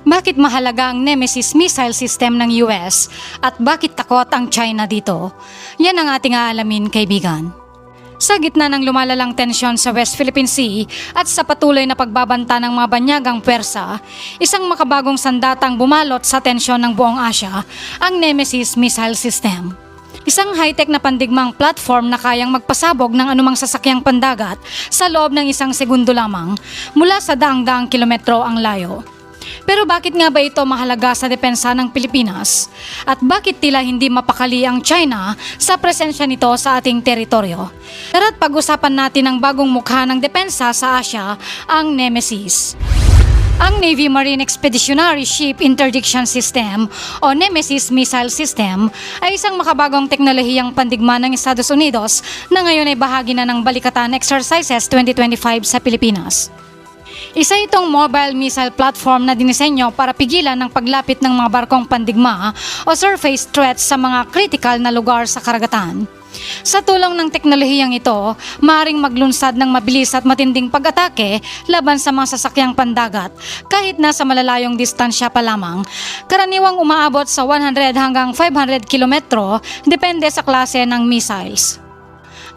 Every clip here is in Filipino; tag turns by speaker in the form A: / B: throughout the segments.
A: Bakit mahalaga ang Nemesis missile system ng US at bakit takot ang China dito? Yan ang ating aalamin kaibigan. Sa gitna ng lumalalang tensyon sa West Philippine Sea at sa patuloy na pagbabanta ng mga banyagang pwersa, isang makabagong sandatang bumalot sa tensyon ng buong Asya, ang Nemesis missile system. Isang high-tech na pandigmang platform na kayang magpasabog ng anumang sasakyang pandagat sa loob ng isang segundo lamang mula sa daang-daang kilometro ang layo. Pero bakit nga ba ito mahalaga sa depensa ng Pilipinas? At bakit tila hindi mapakali ang China sa presensya nito sa ating teritoryo? Tara't pag-usapan natin ang bagong mukha ng depensa sa Asya, ang Nemesis. Ang Navy Marine Expeditionary Ship Interdiction System o Nemesis Missile System ay isang makabagong teknolohiyang pandigma ng Estados Unidos na ngayon ay bahagi na ng Balikatan Exercises 2025 sa Pilipinas. Isa itong mobile missile platform na dinisenyo para pigilan ang paglapit ng mga barkong pandigma o surface threats sa mga critical na lugar sa karagatan. Sa tulong ng teknolohiyang ito, maaring maglunsad ng mabilis at matinding pag-atake laban sa mga sasakyang pandagat kahit nasa malalayong distansya pa lamang. Karaniwang umaabot sa 100 hanggang 500 kilometro depende sa klase ng missiles.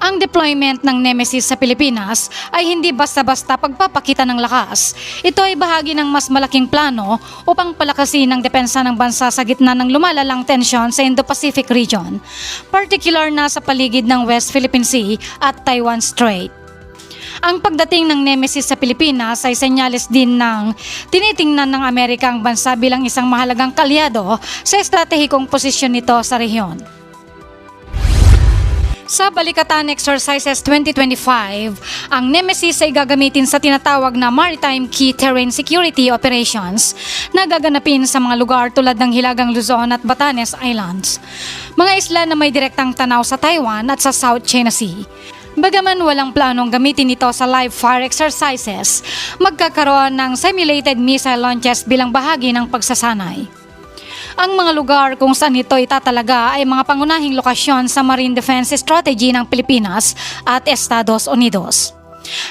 A: Ang deployment ng Nemesis sa Pilipinas ay hindi basta-basta pagpapakita ng lakas. Ito ay bahagi ng mas malaking plano upang palakasin ang depensa ng bansa sa gitna ng lumalalang tensyon sa Indo-Pacific region, particular na sa paligid ng West Philippine Sea at Taiwan Strait. Ang pagdating ng Nemesis sa Pilipinas ay senyales din ng tinitingnan ng Amerika ang bansa bilang isang mahalagang kalyado sa estratehikong posisyon nito sa rehiyon. Sa Balikatan Exercises 2025, ang Nemesis ay gagamitin sa tinatawag na Maritime Key Terrain Security Operations na gaganapin sa mga lugar tulad ng Hilagang Luzon at Batanes Islands. Mga isla na may direktang tanaw sa Taiwan at sa South China Sea. Bagaman walang planong gamitin ito sa live fire exercises, magkakaroon ng simulated missile launches bilang bahagi ng pagsasanay. Ang mga lugar kung saan ito itatalaga ay mga pangunahing lokasyon sa Marine Defense Strategy ng Pilipinas at Estados Unidos.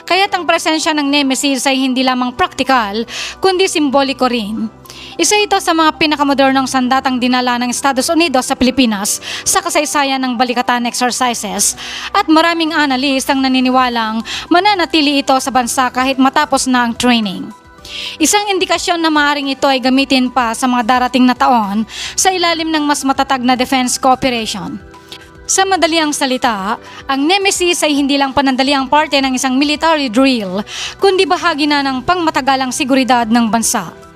A: Kaya't ang presensya ng Nemesis ay hindi lamang praktikal, kundi simboliko rin. Isa ito sa mga pinakamodernong sandatang dinala ng Estados Unidos sa Pilipinas sa kasaysayan ng balikatan exercises at maraming analyst ang naniniwalang mananatili ito sa bansa kahit matapos na ang training. Isang indikasyon na maaaring ito ay gamitin pa sa mga darating na taon sa ilalim ng mas matatag na defense cooperation. Sa madaliang salita, ang Nemesis ay hindi lang panandaliang parte ng isang military drill, kundi bahagi na ng pangmatagalang seguridad ng bansa.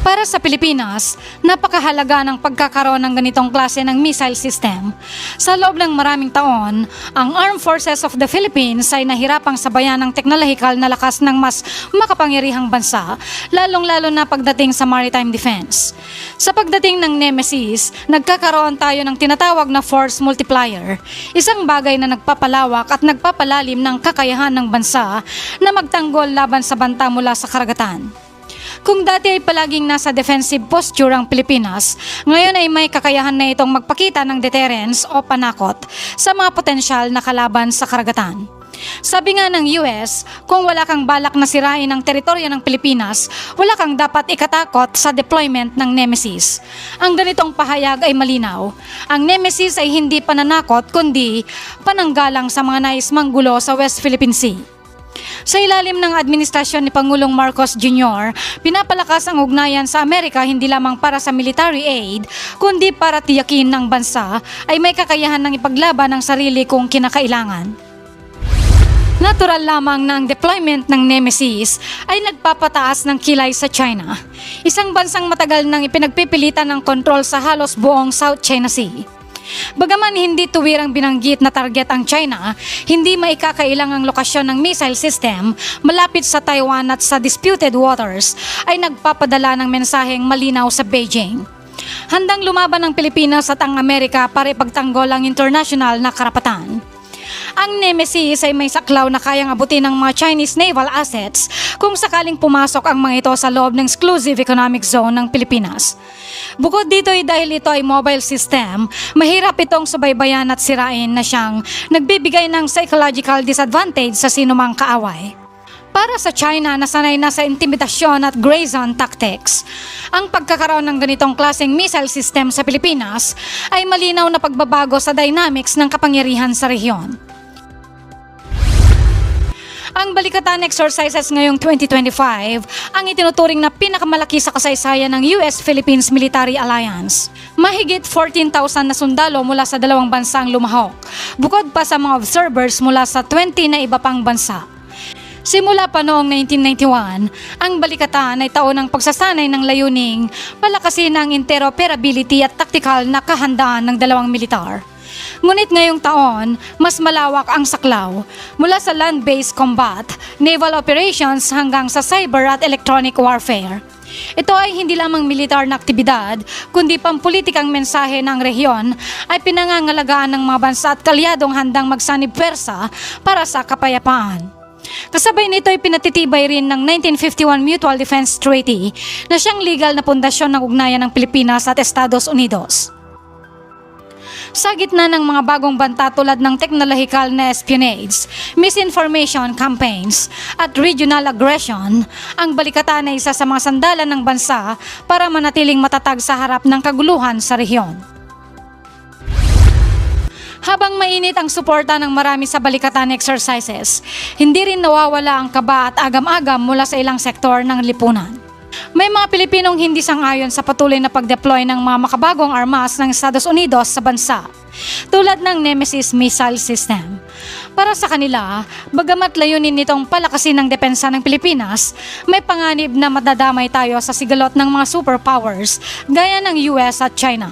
A: Para sa Pilipinas, napakahalaga ng pagkakaroon ng ganitong klase ng missile system. Sa loob ng maraming taon, ang Armed Forces of the Philippines ay nahirapang sabayan ng teknolohikal na lakas ng mas makapangyarihang bansa, lalong-lalo na pagdating sa maritime defense. Sa pagdating ng Nemesis, nagkakaroon tayo ng tinatawag na force multiplier, isang bagay na nagpapalawak at nagpapalalim ng kakayahan ng bansa na magtanggol laban sa banta mula sa karagatan. Kung dati ay palaging nasa defensive posture ang Pilipinas, ngayon ay may kakayahan na itong magpakita ng deterrence o panakot sa mga potensyal na kalaban sa karagatan. Sabi nga ng US, kung wala kang balak na sirain ang teritoryo ng Pilipinas, wala kang dapat ikatakot sa deployment ng Nemesis. Ang ganitong pahayag ay malinaw. Ang Nemesis ay hindi pananakot kundi pananggalang sa mga nais manggulo sa West Philippine Sea. Sa ilalim ng administrasyon ni Pangulong Marcos Jr., pinapalakas ang ugnayan sa Amerika hindi lamang para sa military aid, kundi para tiyakin ng bansa ay may kakayahan ng ipaglaban ang sarili kung kinakailangan. Natural lamang na deployment ng Nemesis ay nagpapataas ng kilay sa China, isang bansang matagal nang ipinagpipilitan ng kontrol sa halos buong South China Sea. Bagaman hindi tuwirang binanggit na target ang China, hindi maikakailang ang lokasyon ng missile system malapit sa Taiwan at sa disputed waters ay nagpapadala ng mensaheng malinaw sa Beijing. Handang lumaban ang Pilipinas at ang Amerika para ipagtanggol ang international na karapatan. Ang Nemesis ay may saklaw na kayang abutin ng mga Chinese naval assets kung sakaling pumasok ang mga ito sa loob ng exclusive economic zone ng Pilipinas. Bukod dito ay dahil ito ay mobile system, mahirap itong subaybayan at sirain na siyang nagbibigay ng psychological disadvantage sa sinumang kaaway. Para sa China na sanay na sa intimidasyon at gray zone tactics, ang pagkakaroon ng ganitong klaseng missile system sa Pilipinas ay malinaw na pagbabago sa dynamics ng kapangyarihan sa rehiyon. Ang Balikatan exercises ngayong 2025 ang itinuturing na pinakamalaki sa kasaysayan ng US-Philippines Military Alliance. Mahigit 14,000 na sundalo mula sa dalawang bansa ang lumahok, bukod pa sa mga observers mula sa 20 na iba pang bansa. Simula pa noong 1991, ang Balikatan ay taon ng pagsasanay ng layuning palakasin ang interoperability at tactical na kahandaan ng dalawang militar. Ngunit ngayong taon, mas malawak ang saklaw mula sa land-based combat, naval operations hanggang sa cyber at electronic warfare. Ito ay hindi lamang militar na aktibidad, kundi pampulitikang mensahe ng rehiyon ay pinangangalagaan ng mga bansa at kalyadong handang magsanib pwersa para sa kapayapaan. Kasabay nito ay pinatitibay rin ng 1951 Mutual Defense Treaty na siyang legal na pundasyon ng ugnayan ng Pilipinas at Estados Unidos. Sa gitna ng mga bagong banta tulad ng teknolohikal na espionage, misinformation campaigns at regional aggression, ang balikatan ay isa sa mga sandalan ng bansa para manatiling matatag sa harap ng kaguluhan sa rehiyon. Habang mainit ang suporta ng marami sa balikatan exercises, hindi rin nawawala ang kaba at agam-agam mula sa ilang sektor ng lipunan. May mga Pilipinong hindi sang-ayon sa patuloy na pag-deploy ng mga makabagong armas ng Estados Unidos sa bansa, tulad ng Nemesis missile system. Para sa kanila, bagamat layunin nitong palakasin ng depensa ng Pilipinas, may panganib na madadamay tayo sa sigalot ng mga superpowers gaya ng US at China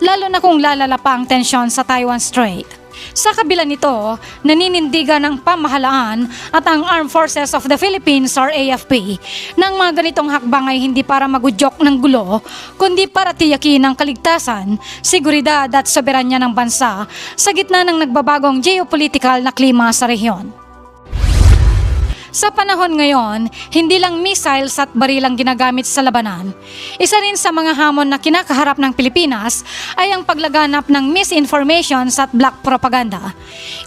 A: lalo na kung lalala pa ang tensyon sa Taiwan Strait. Sa kabila nito, naninindigan ng pamahalaan at ang Armed Forces of the Philippines or AFP ng mga ganitong hakbang ay hindi para magudyok ng gulo, kundi para tiyakin ang kaligtasan, seguridad at soberanya ng bansa sa gitna ng nagbabagong geopolitical na klima sa rehiyon. Sa panahon ngayon, hindi lang missiles at baril ang ginagamit sa labanan. Isa rin sa mga hamon na kinakaharap ng Pilipinas ay ang paglaganap ng misinformations at black propaganda.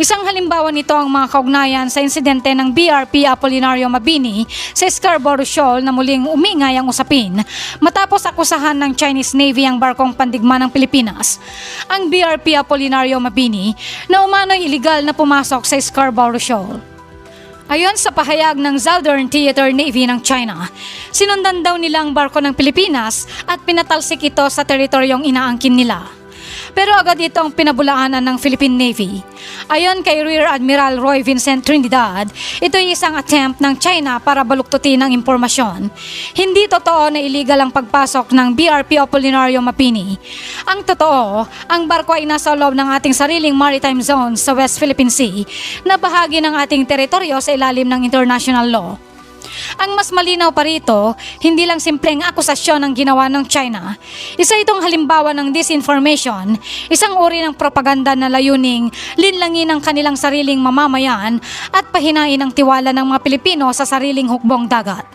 A: Isang halimbawa nito ang mga kaugnayan sa insidente ng BRP Apolinario Mabini sa Scarborough Shoal na muling umingay ang usapin matapos akusahan ng Chinese Navy ang barkong pandigma ng Pilipinas. Ang BRP Apolinario Mabini na umano'y iligal na pumasok sa Scarborough Shoal. Ayon sa pahayag ng Southern Theater Navy ng China, sinundan daw nila ang barko ng Pilipinas at pinatalsik ito sa teritoryong inaangkin nila. Pero agad ito ang pinabulaanan ng Philippine Navy. Ayon kay Rear Admiral Roy Vincent Trinidad, ito ay isang attempt ng China para baluktutin ang impormasyon. Hindi totoo na illegal ang pagpasok ng BRP Apolinario Mapini. Ang totoo, ang barko ay nasa loob ng ating sariling maritime zone sa West Philippine Sea na bahagi ng ating teritoryo sa ilalim ng international law. Ang mas malinaw pa rito, hindi lang simpleng akusasyon ang ginawa ng China. Isa itong halimbawa ng disinformation, isang uri ng propaganda na layuning linlangin ang kanilang sariling mamamayan at pahinain ang tiwala ng mga Pilipino sa sariling hukbong dagat.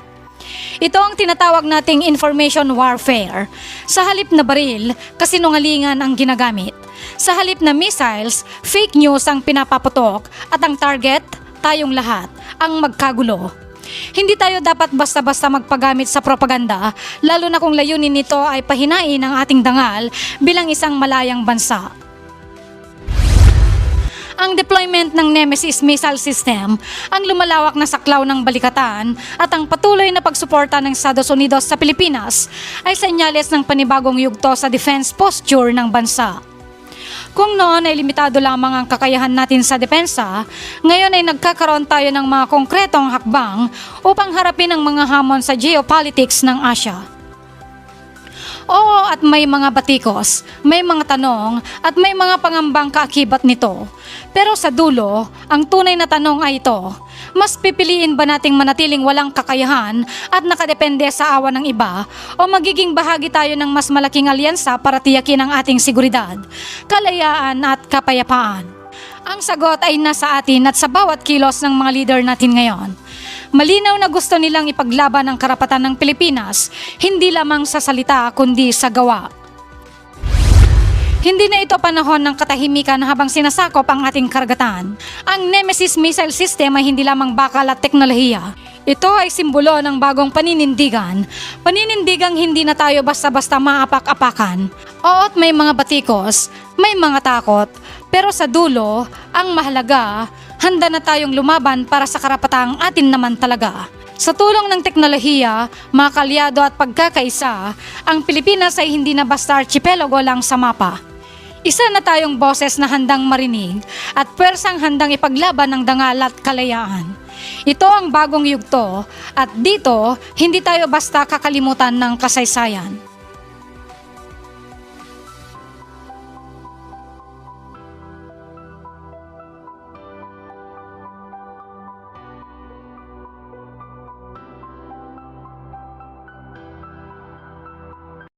A: Ito ang tinatawag nating information warfare. Sa halip na baril, kasinungalingan ang ginagamit. Sa halip na missiles, fake news ang pinapaputok at ang target, tayong lahat, ang magkagulo. Hindi tayo dapat basta-basta magpagamit sa propaganda, lalo na kung layunin nito ay pahinain ang ating dangal bilang isang malayang bansa. Ang deployment ng Nemesis missile system, ang lumalawak na saklaw ng balikatan at ang patuloy na pagsuporta ng Estados Unidos sa Pilipinas ay senyales ng panibagong yugto sa defense posture ng bansa. Kung noon ay limitado lamang ang kakayahan natin sa depensa, ngayon ay nagkakaroon tayo ng mga konkretong hakbang upang harapin ang mga hamon sa geopolitics ng Asia. Oo at may mga batikos, may mga tanong at may mga pangambang kaakibat nito. Pero sa dulo, ang tunay na tanong ay ito, mas pipiliin ba nating manatiling walang kakayahan at nakadepende sa awa ng iba o magiging bahagi tayo ng mas malaking alyansa para tiyakin ang ating seguridad, kalayaan at kapayapaan? Ang sagot ay nasa atin at sa bawat kilos ng mga leader natin ngayon. Malinaw na gusto nilang ipaglaban ang karapatan ng Pilipinas, hindi lamang sa salita kundi sa gawa. Hindi na ito panahon ng katahimikan habang sinasakop ang ating karagatan. Ang Nemesis missile system ay hindi lamang bakal at teknolohiya. Ito ay simbolo ng bagong paninindigan. Paninindigang hindi na tayo basta-basta maapak-apakan. Oo't may mga batikos, may mga takot, pero sa dulo, ang mahalaga, handa na tayong lumaban para sa karapatang atin naman talaga. Sa tulong ng teknolohiya, mga kalyado at pagkakaisa, ang Pilipinas ay hindi na basta archipelago lang sa mapa. Isa na tayong boses na handang marinig at pwersang handang ipaglaban ng dangal at kalayaan. Ito ang bagong yugto at dito hindi tayo basta kakalimutan ng kasaysayan.